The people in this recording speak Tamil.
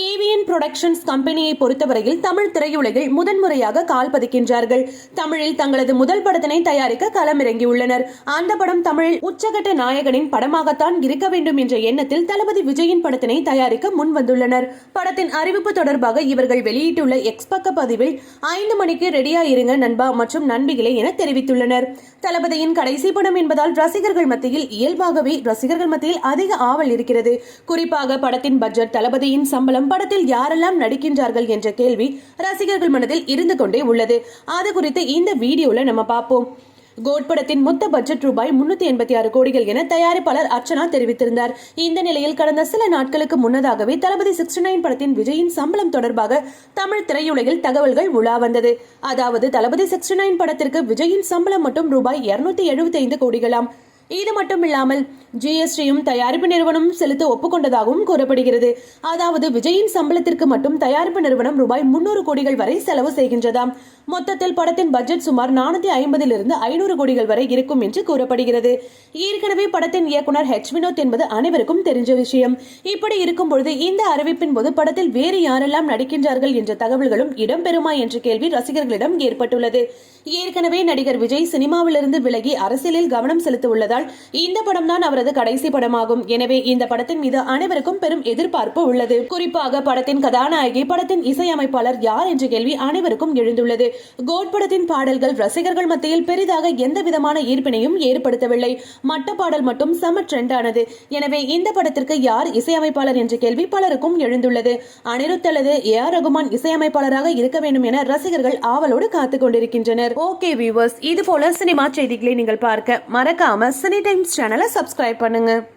கேவிஎன் புரொடக்ஷன்ஸ் கம்பெனியை பொறுத்தவரையில் தமிழ் திரையுலகில் முதன்முறையாக கால் பதிக்கின்றார்கள். தமிழில் தங்களது முதல் படத்தினை தயாரிக்க களமிறங்கியுள்ளனர். அந்த படம் தமிழில் உச்சகட்ட நாயகனின் படமாகத்தான் இருக்க வேண்டும் என்ற எண்ணத்தில் தளபதி விஜயின் படத்தினை தயாரிக்க முன் வந்துள்ளனர். படத்தின் அறிவிப்பு தொடர்பாக இவர்கள் வெளியிட்டுள்ள எக்ஸ் பக்க பதிவில் ஐந்து மணிக்கு ரெடியா இருங்க நண்பா மற்றும் நண்பிகளே என தெரிவித்துள்ளனர். தளபதியின் கடைசி படம் என்பதால் ரசிகர்கள் மத்தியில் இயல்பாகவே ரசிகர்கள் மத்தியில் அதிக ஆவல் இருக்கிறது. குறிப்பாக படத்தின் பட்ஜெட் தளபதியின் சம்பளம் படத்தில் யாரெல்லாம் நடிக்கின்றார்கள் என்ற கேள்வி ரசிகர்கள் மனதில் இருந்து கொண்டே உள்ளது. அது குறித்து இந்த வீடியோல நம்ம பார்ப்போம். கோட் படத்தின் மொத்த பட்ஜெட் ரூபாய் முன்னூத்தி எண்பத்தி ஆறு கோடிகள் என தயாரிப்பாளர் அர்ச்சனா தெரிவித்திருந்தார். இந்த நிலையில் கடந்த சில நாட்களுக்கு முன்னதாகவே தளபதி சிக்ஸ்டி நைன் படத்தின் விஜயின் சம்பளம் தொடர்பாக தமிழ் திரையுலகில் தகவல்கள் உலா வந்தது. அதாவது தளபதி சிக்ஸ்டி நைன் படத்திற்கு விஜயின் சம்பளம் மட்டும் ரூபாய் இருநூத்தி எழுபத்தி ஐந்து கோடிகளாம். இது மட்டும் இல்லாமல் ஜிஎஸ்டியும் தயாரிப்பு நிறுவனம் செலுத்த ஒப்புக்கொண்டதாகவும் கூறப்படுகிறது. அதாவது விஜயின் சம்பளத்திற்கு மட்டும் தயாரிப்பு நிறுவனம் ரூபாய் முன்னூறு கோடிகள் வரை செலவு செய்கின்றதாம். மொத்தத்தில் படத்தின் பட்ஜெட் சுமார் நானூத்தி ஐம்பதிலிருந்து ஐநூறு கோடிகள் வரை இருக்கும் என்று கூறப்படுகிறது. ஏற்கனவே படத்தின் இயக்குனர் ஹெச் வினோத் என்பது அனைவருக்கும் தெரிஞ்ச விஷயம். இப்படி இருக்கும் பொழுது இந்த அறிவிப்பின் போது படத்தில் வேறு யாரெல்லாம் நடிக்கின்றார்கள் என்ற தகவல்களும் இடம்பெறுமா என்ற கேள்வி ரசிகர்களிடம் ஏற்பட்டுள்ளது. ஏற்கனவே நடிகர் விஜய் சினிமாவிலிருந்து விலகி அரசியலில் கவனம் செலுத்த உள்ளதால் இந்த படம்தான் அவரது அவரது கடைசி படமாகும். எனவே இந்த படத்தின் மீது அனைவருக்கும் பெரும் எதிர்பார்ப்பு உள்ளது. குறிப்பாக படத்தின் கதாநாயகி படத்தின் இசையமைப்பாளர் யார் என்ற கேள்வி அனைவருக்கும் எழுந்துள்ளது. கோட் படத்தின் பாடல்கள் ரசிகர்கள் மத்தியில் பெரிதாக எந்த விதமான ஈர்ப்பினையும் ஏற்படுத்தவில்லை. மட்ட பாடல் மட்டும் செம ட்ரெண்ட் ஆனது எனவே இந்த படத்திற்கு யார் இசையமைப்பாளர் என்ற கேள்வி பலருக்கும் எழுந்துள்ளது. அனிருத் அல்லது ஏ ஆர் ரகுமான் இசையமைப்பாளராக இருக்க வேண்டும் என ரசிகர்கள் ஆவலோடு காத்துக் கொண்டிருக்கின்றனர். ஓகே வியூவர்ஸ் இது போல சினிமா செய்திகளை நீங்கள் பார்க்க மறக்காம சினி டைம்ஸ் சேனலை சப்ஸ்கிரைப் பண்ணுங்கள்